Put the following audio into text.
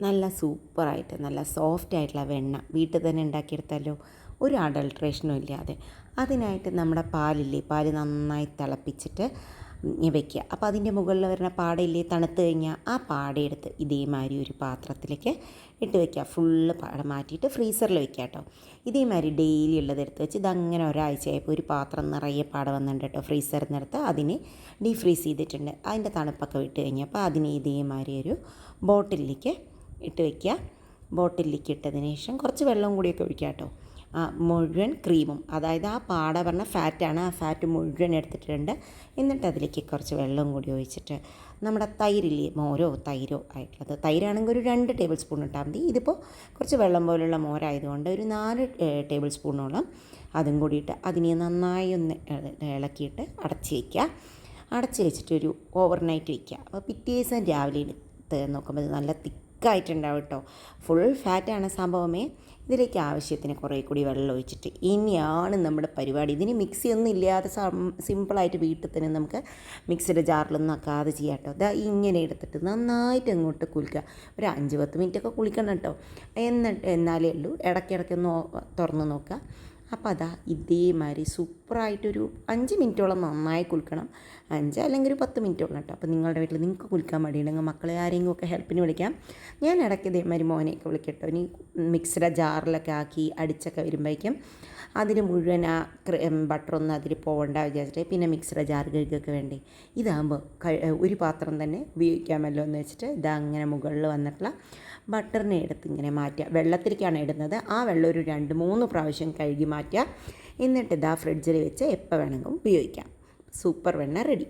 നല്ല സൂപ്പറായിട്ട് നല്ല സോഫ്റ്റ് ആയിട്ടുള്ള വെണ്ണ വീട്ടിൽ തന്നെ ഉണ്ടാക്കിയെടുത്താലോ ഒരു അഡൾട്രേഷനും ഇല്ലാതെ. അതിനായിട്ട് നമ്മുടെ പാലില്ലേ പാൽ നന്നായി തിളപ്പിച്ചിട്ട് വയ്ക്കുക അപ്പോൾ അതിന്റെ മുകളിൽ വരുന്ന പാടയില്ലേ തണുത്ത് കഴിഞ്ഞാൽ ആ പാടയെടുത്ത് ഇതേമാതിരി ഒരു പാത്രത്തിലേക്ക് ഇട്ട് വെക്കുക. ഫുള്ള് പാട മാറ്റിയിട്ട് ഫ്രീസറിൽ വെക്കുക കേട്ടോ. ഇതേമാതിരി ഡെയിലി ഉള്ളത് എടുത്ത് വെച്ച് ഇതങ്ങനെ ഒരാഴ്ചയായപ്പോൾ ഒരു പാത്രം നിറയെ പാട വന്നിട്ടുണ്ട് കേട്ടോ ഫ്രീസറിൽ നിന്നെടുത്ത് അതിനെ ഡീഫ്രീസ് ചെയ്തിട്ടുണ്ട്. അതിന്റെ തണുപ്പൊക്കെ വിട്ട് കഴിഞ്ഞപ്പോൾ അതിനെ ഇതേമാതിരി ഒരു ബോട്ടിലേക്ക് ഇട്ട് വയ്ക്കുക ബോട്ടിലേക്ക് ഇട്ടതിന് ശേഷം കുറച്ച് വെള്ളം കൂടിയൊക്കെ ഒഴിക്കുക കേട്ടോ. ആ മുഴുവൻ ക്രീമും അതായത് ആ പാട പറഞ്ഞ ഫാറ്റാണ് ആ ഫാറ്റ് മുഴുവൻ എടുത്തിട്ടുണ്ട്. എന്നിട്ട് അതിലേക്ക് കുറച്ച് വെള്ളം കൂടി ഒഴിച്ചിട്ട് നമ്മുടെ തൈരില്ലേ മോരോ തൈരോ ആയിട്ടുള്ളത്. തൈരാണെങ്കിൽ ഒരു രണ്ട് ടേബിൾ സ്പൂൺ ഇട്ടാൽ മതി. ഇതിപ്പോൾ കുറച്ച് വെള്ളം പോലുള്ള മോരായതുകൊണ്ട് ഒരു നാല് ടേബിൾ സ്പൂണോളം അതും കൂടിയിട്ട് അതിനെ നന്നായി ഒന്ന് ഇളക്കിയിട്ട് അടച്ച് വയ്ക്കുക അടച്ച് വെച്ചിട്ട് ഒരു ഓവർനൈറ്റ് വയ്ക്കുക അപ്പോൾ പിറ്റേ ദിവസം രാവിലെ എടുത്ത് നോക്കുമ്പോൾ നല്ല നല്ല തിക്കായിട്ടുണ്ടാവും കേട്ടോ. ഫുൾ ഫാറ്റാണ് സംഭവമേ. ഇതിലേക്ക് ആവശ്യത്തിന് കുറേ കൂടി വെള്ളം ഒഴിച്ചിട്ട് ഇനിയാണ് നമ്മുടെ പരിപാടി. ഇതിന് മിക്സി ഒന്നും ഇല്ലാതെ സിമ്പിളായിട്ട് വീട്ടിൽ തന്നെ നമുക്ക് മിക്സിയുടെ ജാറിലൊന്നും ആക്കാതെ ചെയ്യാം കേട്ടോ. ഇതാ ഇങ്ങനെ എടുത്തിട്ട് നന്നായിട്ട് അങ്ങോട്ട് കുളിക്കുക. ഒരു അഞ്ച് പത്ത് മിനിറ്റൊക്കെ കുളിക്കണം കേട്ടോ. എന്നിട്ട് എന്നാലേ ഉള്ളൂ. ഇടയ്ക്കിടയ്ക്ക് ഒന്ന് തുറന്ന് നോക്കുക. അപ്പോൾ അതാ ഇതേമാതിരി സൂപ്പറായിട്ടൊരു അഞ്ച് മിനിറ്റോളം നന്നായി കുളിക്കണം. അഞ്ച് അല്ലെങ്കിൽ ഒരു പത്ത് മിനിറ്റോളം കേട്ടോ. അപ്പോൾ നിങ്ങളുടെ വീട്ടിൽ നിങ്ങൾക്ക് കുളിക്കാൻ മടിയുണ്ടെങ്കിൽ മക്കളെ ആരെങ്കിലും ഒക്കെ ഹെൽപ്പിന് വിളിക്കാം. ഞാൻ ഇടയ്ക്ക് ഇതേമാതിരി മോനെയൊക്കെ വിളിക്കട്ടോ. ഇനി മിക്സിയുടെ ജാറിലൊക്കെ ആക്കി അടിച്ചൊക്കെ വരുമ്പോഴേക്കും അതിന് മുഴുവൻ ആ ബട്ടറൊന്നും അതിൽ പോകണ്ട വിചാരിച്ചിട്ട് പിന്നെ മിക്സറ ജാർ കഴുകൊക്കെ വേണ്ടേ. ഇതാകുമ്പോൾ ഒരു പാത്രം തന്നെ ഉപയോഗിക്കാമല്ലോ എന്ന് വെച്ചിട്ട് ഇതാ അങ്ങനെ മുകളിൽ വന്നിട്ടുള്ള ബട്ടറിനെ എടുത്ത് ഇങ്ങനെ മാറ്റുക. വെള്ളത്തിലേക്കാണ് ഇടുന്നത്. ആ വെള്ളം ഒരു രണ്ട് മൂന്ന് പ്രാവശ്യം കഴുകി മാറ്റുക. എന്നിട്ട് ഇതാ ഫ്രിഡ്ജിൽ വെച്ച് എപ്പോൾ വേണമെങ്കിലും ഉപയോഗിക്കാം. സൂപ്പർ വെണ്ണ റെഡി.